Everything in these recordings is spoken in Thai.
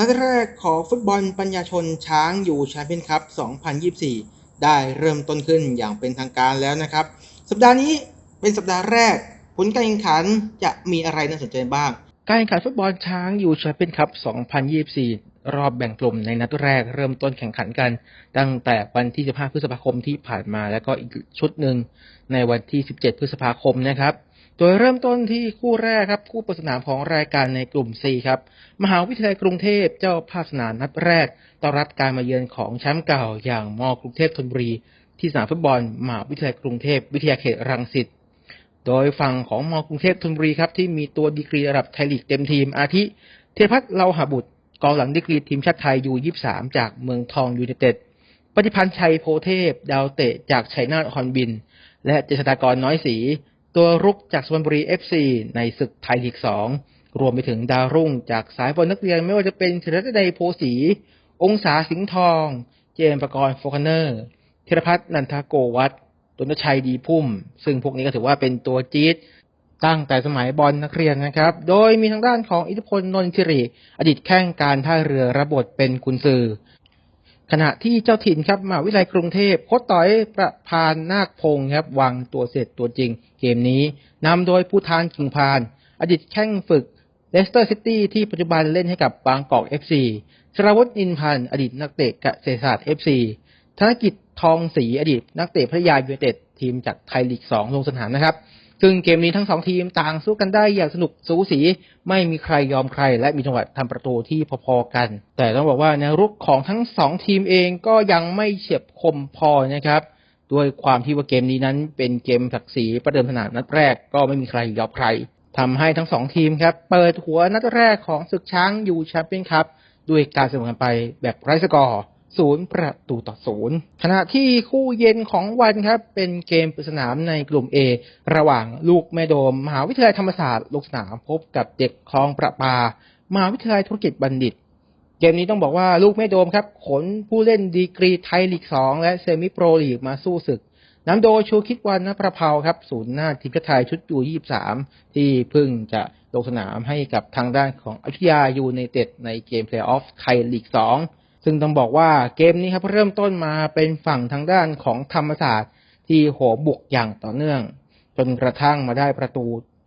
นัดแรกของฟุตบอลปัญญาชนช้างอยู่แชมเปี้ยนคัพ 2024 ได้เริ่มต้นขึ้นอย่างเป็นทางการแล้วนะครับ สัปดาห์นี้เป็นสัปดาห์แรก ผลการแข่งขันจะมีอะไรน่าสนใจบ้าง การแข่งขันฟุตบอลช้างอยู่แชมเปี้ยนคัพ 2024 รอบแบ่งกลุ่มในนัดแรกเริ่มต้นแข่งขันกัน ตั้งแต่วันที่ 15 พฤษภาคมที่ผ่านมา แล้วก็อีกชุดหนึ่งในวันที่ 17 พฤษภาคมนะครับ โดยเริ่มต้นที่คู่แรกครับ คู่เปิดสนามของรายการในกลุ่ม C ครับ มหาวิทยาลัยกรุงเทพเจ้าภาพสนามนัดแรกต้อนรับการมาเยือนของแชมป์เก่าอย่างมกรุงเทพธนบุรี ที่สนามฟุตบอลมหาวิทยาลัยกรุงเทพวิทยาเขตรังสิตโดยฝั่งของมกรุงเทพธนบุรีครับที่มีตัวดีกรีระดับไทยลีกเต็มทีมอาทิ เทพัฒน์เลาหาบุตรกองหลังดีกรีทีมชาติไทยยู23จากเมืองทองยูไนเต็ดปฏิพันธ์ชัยโพเทพ ดาวเตะจากชัยนาทฮอนบิน และเจษฎากรน้อยศรี ตัวรุกจากสุพรรณบุรีเอฟซีในศึกไทยลีกสองรวมไปถึงดาวรุ่งจากสายบอลนักเรียนไม่ว่าจะเป็นธีรดยโพสี องศาสิงห์ทอง เจมประกรณ์โฟคเนอร์ธีรพัฒน์นันทโกวัตดนชัยดีพุ่ม ซึ่งพวกนี้ก็ถือว่าเป็นตัวจี๊ดตั้งแต่สมัยบอลนักเรียนนะครับ โดยมีทางด้านของอิทธิพลนนทิริ อดีตแข้งการท่าเรือระบทเป็นกุนซือ ขณะที่เจ้าถิ่นครับมหาวิทยาลัยกรุงเทพโคตต่อยประพานนาคพงศ์ครับวางตัวเสร็จตัวจริง เกมนี้นำโดยผู้ทานกิ่งพาน อดีตแข้งฝึกเลสเตอร์ซิตี้ที่ปัจจุบันเล่นให้กับบางกอกเอฟซีสราวุฒิอินพันธ์อดีตนักเตะเกษตรศาสตร์เอฟซีธนกิจทองศรีอดีตนักเตะพัทยายูไนเต็ดทีมจากไทยลีกสองลงสนามนะครับ ซึ่งเกมนี้ทั้งสองทีมต่างสู้กันได้อย่างสนุกสูสี ไม่มีใครยอมใคร และมีจังหวะทำประตูที่พอๆกัน แต่ต้องบอกว่าแนวรุกของทั้งสองทีมเองก็ยังไม่เฉียบคมพอนะครับด้วยความที่ว่าเกมนี้นั้นเป็นเกมศักดิ์ศรีประเดิมสนามนัดแรกก็ไม่มีใครยอมใครทำให้ทั้งสองทีมครับ เปิดหัวนัดแรกของศึกช้างยูแชมเปี้ยนคัพด้วยการเสมอกันไปแบบไร้สกอร์ ศูนย์ประตูต่อศูนย์ขณะที่คู่เย็นของวันครับ เป็นเกมปริศนามในกลุ่ม A ระหว่างลูกแม่โดม มหาวิทยาลัยธรรมศาสตร์ลงสนามพบกับเด็กคลองประปา มหาวิทยาลัยธุรกิจบัณฑิต เกมนี้ต้องบอกว่าลูกแม่โดมครับ ขนผู้เล่นดีกรีไทยลีกสองและเซมิโปรลีกมาสู้ศึกนำโดยชูคิดวันนประเพาครับศูนย์หน้าทีมชาติไทยชุดยู23 ที่เพิ่งจะลงสนามให้กับทางด้านของอยุธยายูในเต็ดในเกมเพลย์ออฟไทยลีก2 ซึ่งต้องบอกว่าเกมนี้ครับเริ่มต้นมาเป็นฝั่งทางด้านของธรรมศาสตร์ที่โหบุกอย่างต่อเนื่อง จนกระทั่งมาได้ประตู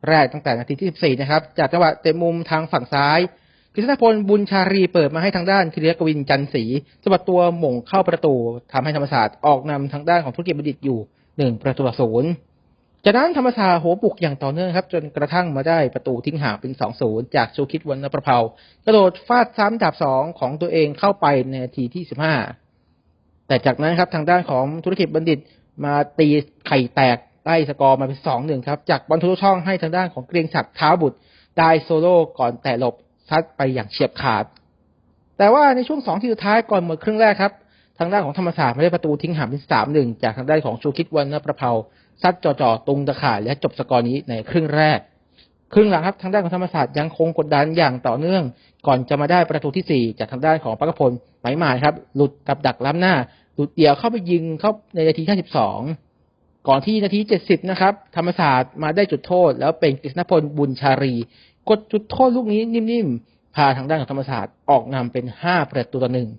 แรกตั้งแต่นาทีที่ 14 นะครับ จากจังหวะเตะมุมทางฝั่งซ้ายกฤษณพลบุญชารีเปิดมาให้ทางด้านธีรกวินจันศรีสบัดตัวหม่งเข้าประตูทำให้ธรรมศาสตร์ออกนำทางด้านของธุรกิจบัณฑิตอยู่หนึ่งประตูต่อศูนย์ จากนั้นธรรมศาสตร์โหบุกอย่างต่อเนื่องครับ จนกระทั่งมาได้ประตูทิ้งห่างเป็นสองศูนย์จากชูคิดวันนประเพากระโดดฟาดซ้ำดาบสองของตัวเองเข้าไปในนาทีที่สิบห้าแต่จากนั้นครับทางด้านของธุรกิจบัณฑิตมาตีไข่แตกไล่สกอร์มาเป็นสองหนึ่งครับ จากบอลทุกช่องให้ทางด้านของเกรียงศักดิ์เท้าบุตรได้โซโล่ก่อนแต่หลบซัดไปอย่างเฉียบขาด แต่ว่าในช่วงสองทีสุดท้ายก่อนหมดครึ่งแรกครับ ทางด้านของธรรมศาสตร์ไม่ได้ประตูทิ้งห่างเป็นสามหนึ่งจากทางด้านของชูคิดวันนประเพา ซัดจ่อๆตรงตะข่ายและจบสกอร์นี้ในครึ่งแรก ครึ่งหลังครับทางด้านของธรรมศาสตร์ยังคงกดดันอย่างต่อเนื่อง ก่อนจะมาได้ประตูที่สี่จากทางด้านของปักพลไหมหมายครับ หลุดกับดักล้ำหน้า หลุดเดี่ยวเข้าไปยิงเข้าในนาทีที่สิบสองก่อนที่นาทีเจ็ดสิบนะครับ ธรรมศาสตร์มาได้จุดโทษ แล้วเป็นกฤษณพลบุญชารี กดจุดโทษลูกนี้นิ่มๆพาทางด้านของธรรมศาสตร์ออกนำเป็นห้าประตูต่อหนึ่ง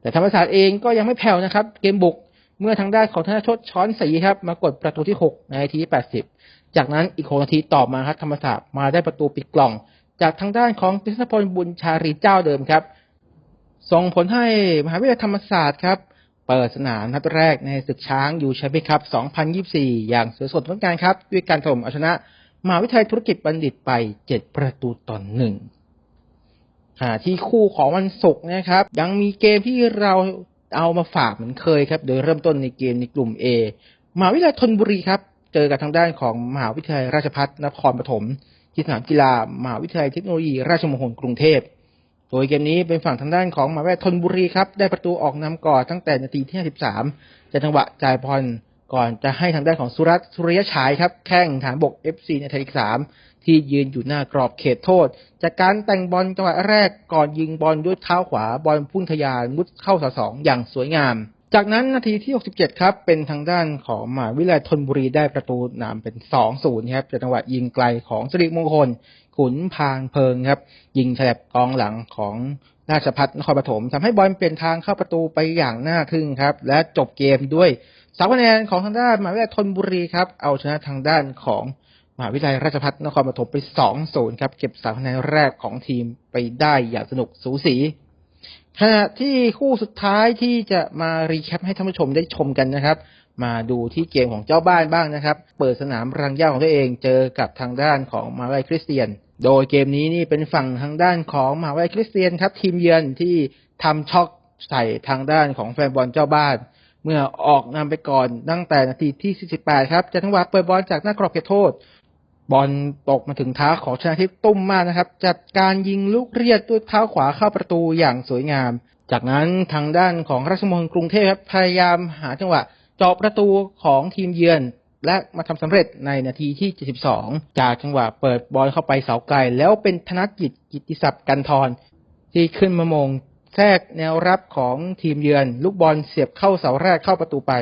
แต่ธรรมศาสตร์เองก็ยังไม่แผ่วนะครับ เกมบุก เมื่อทางด้านของธนชดช้อนสีครับ มากดประตูที่ 6 ในนาทีที่ 80 จากนั้นอีก 6 นาทีต่อมาครับธรรมศาสตร์มาได้ประตูปิดกล่อง จากทางด้านของกฤษพลบุญชารีเจ้าเดิมครับ ส่งผลให้มหาวิทยาลัยธรรมศาสตร์ครับ เปิดสนามนัดแรกในศึกช้างยูแชมเปี้ยนคัพ 2024 อย่างสวยสดงดงามครับ ด้วยการถล่มเอาชนะมหาวิทยาลัยธุรกิจบัณฑิตไป 7 ประตูต่อหนึ่งที่คู่ของวันศุกร์นะครับ ยังมีเกมที่เรา เอามาฝากเหมือนเคยครับ โดยเริ่มต้นในเกมในกลุ่ม A มหาวิทยาลัยธนบุรีครับ เจอกับทางด้านของมหาวิทยาลัยราชภัฏนครปฐมที่สนามกีฬามหาวิทยาลัยเทคโนโลยี ราชมงคลกรุงเทพ โดยเกมนี้เป็นฝั่งทางด้านของมหาวิทยาลัยธนบุรีครับ ได้ประตูออกนำก่อนตั้งแต่นาทีที่ 53จากจังหวะจ่ายพร ก่อนจะให้ทางด้านของสุรัตสุริยฉายครับ แข้งฐานบก FC ในไทยลีกสามที่ยืนอยู่หน้ากรอบเขตโทษ จากการแต่งบอลจังหวะแรกก่อนยิงบอลด้วยเท้าขวาบอลพุ่งทะยานมุดเข้าเสาสองอย่างสวยงาม จากนั้นนาทีที่ 67 ครับ เป็นทางด้านของมหาวิทยาลัยธนบุรีได้ประตูนำเป็น 2-0 ครับจากจังหวะยิงไกลของสิริมงคล ขุนพางเพิงครับ ยิงแฉลบกองหลังของราชพัฒนครปฐมทำให้บอลเปลี่ยนทางเข้าประตูไปอย่างน่าทึ่งครับ และจบเกมด้วย สามคะแนนของทางด้านมหาวิทยาลัยธนบุรีครับ เอาชนะทางด้านของมหาวิทยาลัยราชพัฒนครปฐมไป2-0ครับ เก็บสามคะแนนแรกของทีมไปได้อย่างสนุกสูสีขณะที่คู่สุดท้ายที่จะมารีแคปให้ท่านผู้ชมได้ชมกันนะครับ มาดูที่เกมของเจ้าบ้านบ้างนะครับ เปิดสนามรังย่าของตัวเองเจอกับทางด้านของมหาวิทยาลัยคริสเตียน โดยเกมนี้นี่เป็นฝั่งทางด้านของมหาวิทยาลัยคริสเตียนครับ ทีมเยือนที่ทำช็อกใส่ทางด้านของแฟนบอลเจ้าบ้าน เมื่อออกนำไปก่อนตั้งแต่นาทีที่ 48 ครับจากจังหวะเปิดบอลจากหน้ากรอบเขตโทษ บอลตกมาถึงเท้าของชนะทิพย์ตุ้มมากนะครับ จัดการยิงลูกเรียดด้วยเท้าขวาเข้าประตูอย่างสวยงาม จากนั้นทางด้านของราชมงคลกรุงเทพครับพยายามหาจังหวะเจาะประตูของทีมเยือน และมาทำสำเร็จในนาทีที่ 72 จากจังหวะเปิดบอลเข้าไปเสาไกล แล้วเป็นธนกิจกิติศัพท์กันทรที่ขึ้นมามง แทรกแนวรับของทีมเยือน ลูกบอลเสียบเข้าเสาแรกเข้าประตูไป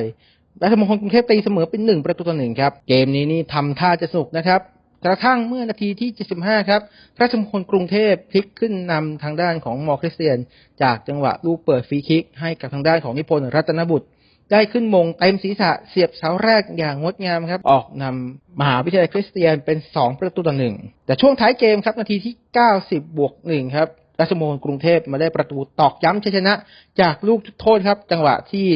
ราชมงคลกรุงเทพตีเสมอเป็นหนึ่งประตูต่อหนึ่งครับ เกมนี้นี่ทำท่าจะสนุกนะครับ กระทั่งเมื่อนาทีที่ 75 ครับ ราชมงคลกรุงเทพพลิกขึ้นนำทางด้านของมอคริสเตียน จากจังหวะลูกเปิดฟรีคิก ให้กับทางด้านของนิพนธ์รัตนบุตร ได้ขึ้นมงเต็มศีรษะเสียบเสาแรกอย่างงดงามครับ ออกนำมหาวิทยาลัยคริสเตียนเป็น 2 ประตูต่อหนึ่งแต่ช่วงท้ายเกมครับนาทีที่ 90 บวกหนึ่งครับ ราชมงคลกรุงเทพมาได้ประตูตอกย้ำชัยชนะ จากลูกโทษครับ จังหวะที่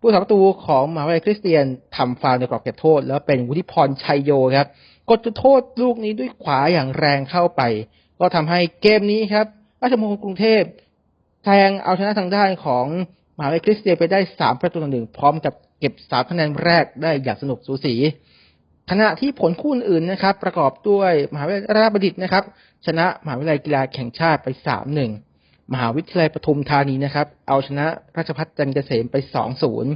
ผู้สาประตูของมหาวิทยาลัยคริสเตียนทำฟาวในกรอบเขตโทษ แล้วเป็นวุฒิพรชัยโยครับ กดจุดโทษลูกนี้ด้วยขวาอย่างแรงเข้าไป ก็ทำให้เกมนี้ครับ ราชมงคลกรุงเทพแทงเอาชนะทางด้านของมหาวิทยาลัยคริสเตียนไปได้สามประตูต่อหนึ่งพร้อมกับเก็บสามคะแนนแรกได้อย่างสนุกสูสี ขณะที่ผลคู่อื่นนะครับ ประกอบด้วยมหาวิทยาลัยราชบัณฑิตนะครับ ชนะมหาวิทยาลัยกีฬาแข่งชาติไปสามหนึ่งมหาวิทยาลัยปทุมธานีนะครับ เอาชนะราชพัฒจันทร์เกษมไปสองศูนย์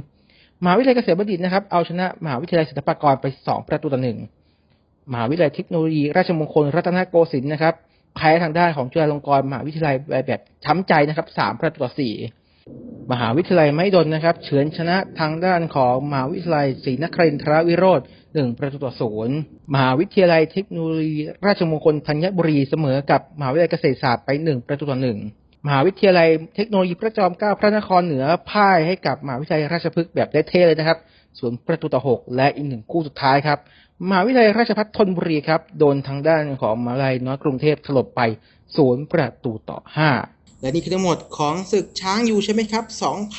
มหาวิทยาลัยเกษมบัณฑิตนะครับเอาชนะมหาวิทยาลัยศิลปากรไปสองประตูต่อหนึ่งมหาวิทยาลัยเทคโนโลยี ราชมงคลรัตนโกสินทร์นะครับแพ้ทางด้านของจุฬาลงกรณ์มหาวิทยาลัยแบบช้ำใจนะครับสามประตูต่อสี่มหาวิทยาลัยไม่ดนนะครับ เฉือนชนะทางด้านของมหาวิทยาลัยศรีนครินทรวิโรธ หนึ่งประตูต่อศูนย์มหาวิทยาลัยเทคโนโลยี ราชมงคลธัญบุรีเสมอกับมหาวิทยาลัยเกษตรศาสตร์ไปหนึ่งประตูต่อหนึ่งมหาวิทยาลัยเทคโนโลยีพระจอมเกล้าพระนครเหนือพ่ายให้กับมหาวิทยาลัยราชพฤกษ์แบบได้เท่เลยนะครับส่วนประตูต่อหกและอีกหนึ่งคู่สุดท้ายครับมหาวิทยาลัยราชภัฏธนบุรีครับโดนทางด้านของมหาวิทยาลัยน้อยกรุงเทพถล่มไปศูนย์ประตูต่อห้าและนี่คือทั้งหมดของศึกช้างยูใช่ไหมครับ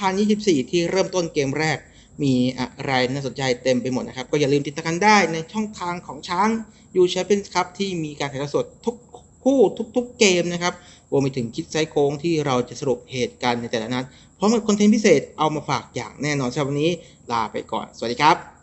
2024 ที่เริ่มต้นเกมแรก มีอะไรน่าสนใจเต็มไปหมดนะครับ ก็อย่าลืมติดตามกันได้ในช่องทางของช้างยูแชมเปี้ยนส์ครับที่มีการถ่ายทอดสดทุกคู่ทุกๆเกมนะครับรวมไปถึงคิดไซโค้งที่เราจะสรุปเหตุการณ์ในแต่ละนัดพร้อมกับคอนเทนต์พิเศษเอามาฝากอย่างแน่นอนสำหรับวันนี้ลาไปก่อน สวัสดีครับ